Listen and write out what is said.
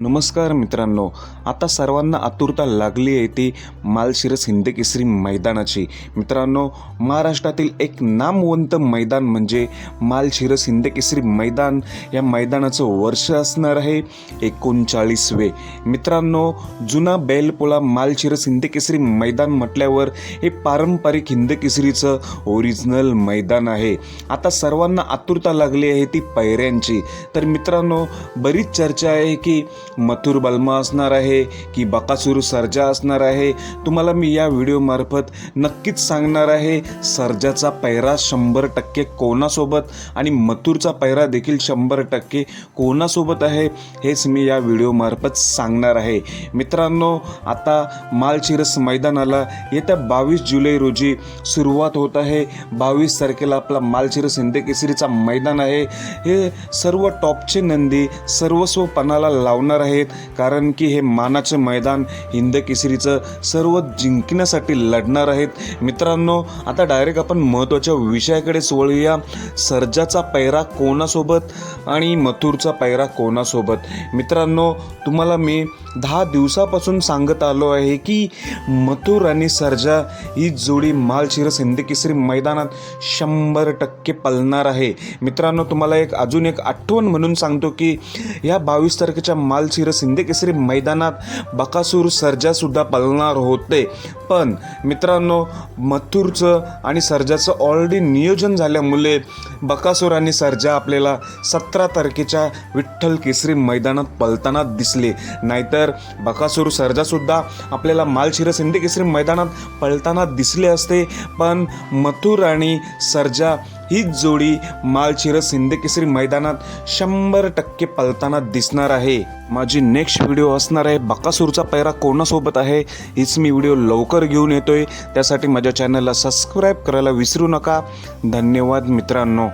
नमस्कार मित्रांनो आता सर्वांना आतुरता लागली आहे ती मालशिरस हिंदकेसरी मैदानाची. मित्रांनो महाराष्ट्रातील एक नामवंत मैदान म्हणजे मालशिरस हिंदकेसरी मैदान. या मैदानाचं वर्ष असणार आहे एकोणचाळीसवे. मित्रांनो जुना बैलपोळा मालशिरस हिंदकेसरी मैदान म्हटल्यावर हे पारंपरिक हिंद केसरीचं ओरिजिनल मैदान आहे. आता सर्वांना आतुरता लागली आहे ती पैऱ्यांची. तर मित्रांनो बरीच चर्चा आहे की मथुर बल्मा असणार आहे की बकासूर सर्जा असणार आहे तुम्हाला मी या व्हिडिओमार्फत नक्कीच सांगणार आहे सर्जाचा पैरा शंभर टक्के कोणासोबत आणि मथुरचा पैरा देखील शंभर टक्के कोणासोबत आहे हेच मी या व्हिडिओमार्फत सांगणार आहे. मित्रांनो आता मालशिरस मैदानाला येत्या बावीस जुलै रोजी सुरुवात होत आहे. बावीस तारखेला आपला मालशिरस हिंदे केसरीचा मैदान आहे. हे सर्व टॉपचे नंदी सर्वस्व पणाला लावणार आहेत. कारण की हे मानाचं मैदान हिंद केसरीचं सर्व जिंकण्यासाठी लढणार आहेत. मित्रांनो आता डायरेक्ट आपण महत्त्वाच्या विषयाकडेच वळूया. सर्जाचा पैरा कोणासोबत आणि मथुरचा पैरा कोणासोबत? मित्रांनो तुम्हाला मी दहा दिवसापासून सांगत आलो आहे की मथुर आणि सर्जा ही जोडी मालशिरस हिंदकेसरी मैदानात शंभर टक्के पलणार आहे. मित्रांनो तुम्हाला एक अजून एक आठवण म्हणून सांगतो की या बावीस तारखेच्या माल हिंद केसरी मैदानात बकासूर सर्जासुद्धा पळणार होते. पण मित्रांनो मथुरचं आणि सर्जाचं ऑलरेडी नियोजन झाल्यामुळे बकासूर आणि सर्जा आपल्याला सतरा तारखेच्या विठ्ठल केसरी मैदानात पळताना दिसले. नाहीतर बकासूर सर्जासुद्धा आपल्याला मालशिरस हिंदी केसरी मैदानात पळताना दिसले असते. पण मथुर आणि सर्जा हीच जोडी मालचिरस हिंद केसरी मैदानात शंभर टक्के पळताना दिसणार आहे. माझी नेक्स्ट व्हिडिओ असणार आहे. बकासूरचा पैरा कोणासोबत आहे? हीच मी व्हिडिओ लवकर घेऊन येतोय. त्यासाठी माझ्या चॅनलला सबस्क्राईब करायला विसरू नका. धन्यवाद मित्रांनो.